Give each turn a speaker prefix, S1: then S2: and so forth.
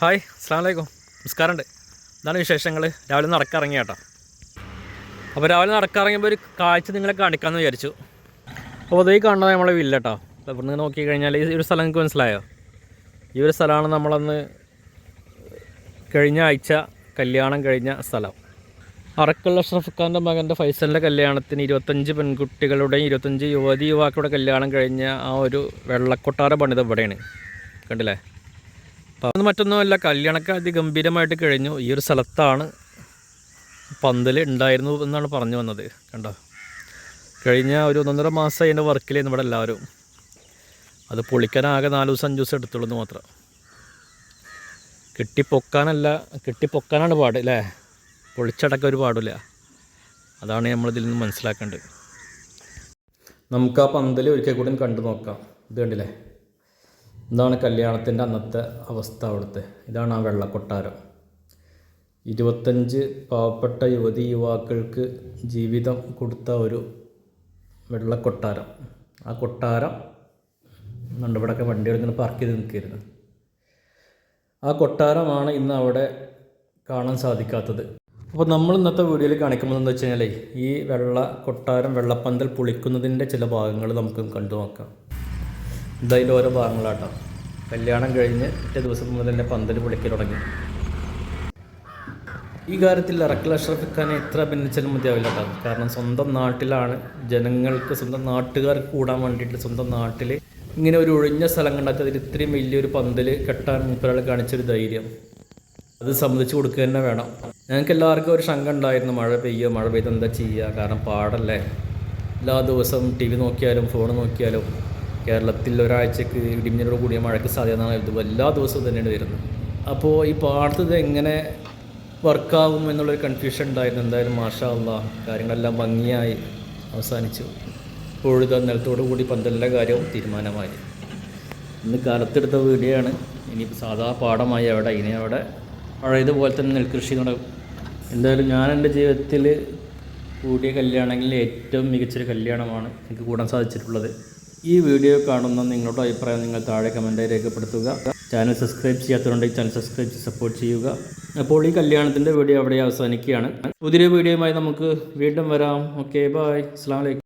S1: Hi അസ്സാം വലൈക്കും നമസ്കാരമുണ്ട്. ഇതാണ് വിശേഷങ്ങൾ രാവിലെ നടക്കിറങ്ങിയ കേട്ടോ. അപ്പോൾ രാവിലെ നടക്കിറങ്ങിയപ്പോൾ ഒരു കാഴ്ച നിങ്ങളെ കാണിക്കാമെന്ന് വിചാരിച്ചു. അപ്പോൾ അതേ കാണുന്നത് നമ്മളെ വില്ല കേട്ടോ അപ്പോൾ ഇവിടുന്ന് നോക്കി കഴിഞ്ഞാൽ ഈ ഒരു സ്ഥലം നിങ്ങൾക്ക് മനസ്സിലായോ? ഈ ഒരു സ്ഥലമാണ് നമ്മളന്ന് കഴിഞ്ഞ ആഴ്ച കല്യാണം കഴിഞ്ഞ സ്ഥലം. അറക്കുള്ള അഷ്റഫ് ഖാന്റെ മകന്റെ ഫൈസലിന്റെ കല്യാണത്തിന് ഇരുപത്തഞ്ച് പെൺകുട്ടികളുടെയും ഇരുപത്തഞ്ച് യുവതി യുവാക്കളുടെ കല്യാണം കഴിഞ്ഞ ആ ഒരു വെള്ളക്കൊട്ടാര പണിത് ഇവിടെയാണ്. കണ്ടില്ലേ? അപ്പോൾ അത് മറ്റൊന്നുമല്ല കല്യാണമൊക്കെ അതിഗംഭീരമായിട്ട് കഴിഞ്ഞു. ഈ ഒരു സ്ഥലത്താണ് പന്തൽ ഉണ്ടായിരുന്നു എന്നാണ് പറഞ്ഞു വന്നത് കണ്ടോ? കഴിഞ്ഞ ഒരു ഒന്നൊന്നര മാസം അതിന്റെ വർക്കിലായിരുന്നു ഇവിടെ എല്ലാവരും. അത് പൊളിക്കാൻ ആകെ നാല് ദിവസം അഞ്ച് ദിവസം എടുത്തുള്ളൂ മാത്രം. കെട്ടിപ്പൊക്കാനല്ല കെട്ടിപ്പൊക്കാനാണ് പാട് അല്ലേ? പൊളിച്ചടക്കം ഒരു പാടില്ല. അതാണ് നമ്മളിതിൽ നിന്ന് മനസ്സിലാക്കേണ്ടത്. നമുക്ക് ആ പന്തൽ ഒരിക്കൽ കൂടി കണ്ടു നോക്കാം. ഇത് കണ്ടില്ലേ? ഇതാണ് കല്യാണത്തിന്റെ അന്നത്തെ അവസ്ഥ അവിടുത്തെ. ഇതാണ് ആ വെള്ളക്കൊട്ടാരം. ഇരുപത്തഞ്ച് പാവപ്പെട്ട യുവതി യുവാക്കൾക്ക് ജീവിതം കൊടുത്ത ഒരു വെള്ളക്കൊട്ടാരം. ആ കൊട്ടാരം നണ്ടവിടൊക്കെ വണ്ടികൾ ഇങ്ങനെ പാർക്ക് ചെയ്ത് നിൽക്കിയിരുന്നു ആ കൊട്ടാരമാണ് ഇന്ന് അവിടെ കാണാൻ സാധിക്കാത്തത്. അപ്പോൾ നമ്മൾ ഇന്നത്തെ വീഡിയോയിൽ കാണിക്കുന്നത് എന്താ വെച്ച് കഴിഞ്ഞാൽ ഈ വെള്ള കൊട്ടാരം വെള്ളപ്പന്തൽ പൊളിക്കുന്നതിന്റെ ചില ഭാഗങ്ങൾ നമുക്ക് കണ്ടു നോക്കാം. ഇതതിന്റെ ഓരോ ഭാഗങ്ങളാട്ടോ. കല്യാണം കഴിഞ്ഞ് ഒറ്റ ദിവസം മുതൽ തന്നെ പന്തൽ പൊളിക്കൽ തുടങ്ങി. ഈ കാര്യത്തിൽ അറക്കൽ അഷ്റഫ് ഖാനെ എത്ര ഭിന്നിച്ചാലും മതിയാവില്ല കേട്ടോ കാരണം സ്വന്തം നാട്ടിലാണ് ജനങ്ങൾക്ക് സ്വന്തം നാട്ടുകാർക്ക് കൂടാൻ വേണ്ടിയിട്ട് സ്വന്തം നാട്ടിൽ ഇങ്ങനെ ഒരു ഒഴിഞ്ഞ സ്ഥലം കണ്ടാൽ അതിൽ ഇത്രയും വലിയൊരു പന്തൽ കെട്ടാൻ മൂപ്പരാൾ കാണിച്ചൊരു ധൈര്യം. അത് സമ്മതിച്ചു കൊടുക്കുക തന്നെ വേണം. ഞങ്ങൾക്ക് എല്ലാവർക്കും ഒരു ശങ്ക ഉണ്ടായിരുന്നു. മഴ പെയ്യുക മഴ പെയ്ത് എന്താ ചെയ്യുക? കാരണം പാടല്ലേ. എല്ലാ ദിവസവും ടി വി നോക്കിയാലും ഫോൺ നോക്കിയാലും കേരളത്തിൽ ഒരാഴ്ചക്ക് ഇടിമിന്നലോട് കൂടിയ മഴയ്ക്ക് സാധ്യത എന്നാണ് എഴുതുമ്പോൾ എല്ലാ ദിവസവും തന്നെയാണ് വരുന്നത്. അപ്പോൾ ഈ പാടത്ത് ഇത് എങ്ങനെ വർക്കാവും എന്നുള്ളൊരു കൺഫ്യൂഷൻ ഉണ്ടായിരുന്നു. എന്തായാലും മാഷാ കാര്യങ്ങളെല്ലാം ഭംഗിയായി അവസാനിച്ചു. പൊഴുത നിലത്തോടു കൂടി പന്തലിന്റെ കാര്യവും തീരുമാനമായി. ഇന്ന് കാലത്തെടുത്ത വീഡിയോ ഇനിയിപ്പോൾ സാധാ പാടമായി അവിടെ ഇനി അവിടെ പഴയതുപോലെ തന്നെ നെൽകൃഷി നടക്കും. എന്തായാലും ഞാൻ എന്റെ ജീവിതത്തിൽ കൂടിയ കല്യാണങ്ങളിൽ ഏറ്റവും മികച്ചൊരു കല്യാണമാണ് എനിക്ക് കൂടാൻ സാധിച്ചിട്ടുള്ളത്. ഈ വീഡിയോ കാണുന്ന നിങ്ങളുടെ അഭിപ്രായം നിങ്ങൾ താഴെ കമന്റായി രേഖപ്പെടുത്തുക. ചാനൽ സബ്സ്ക്രൈബ് ചെയ്യാത്തവരുണ്ടെങ്കിൽ ചാനൽ സബ്സ്ക്രൈബ് ചെയ്ത് സപ്പോർട്ട് ചെയ്യുക. അപ്പോൾ ഈ കല്യാണത്തിന്റെ വീഡിയോ അവിടെ അവസാനിക്കുകയാണ്. പുതിയ വീഡിയോയുമായി നമുക്ക് വീണ്ടും വരാം. ഓക്കെ ബായ് അസ്സാം വലൈക്കും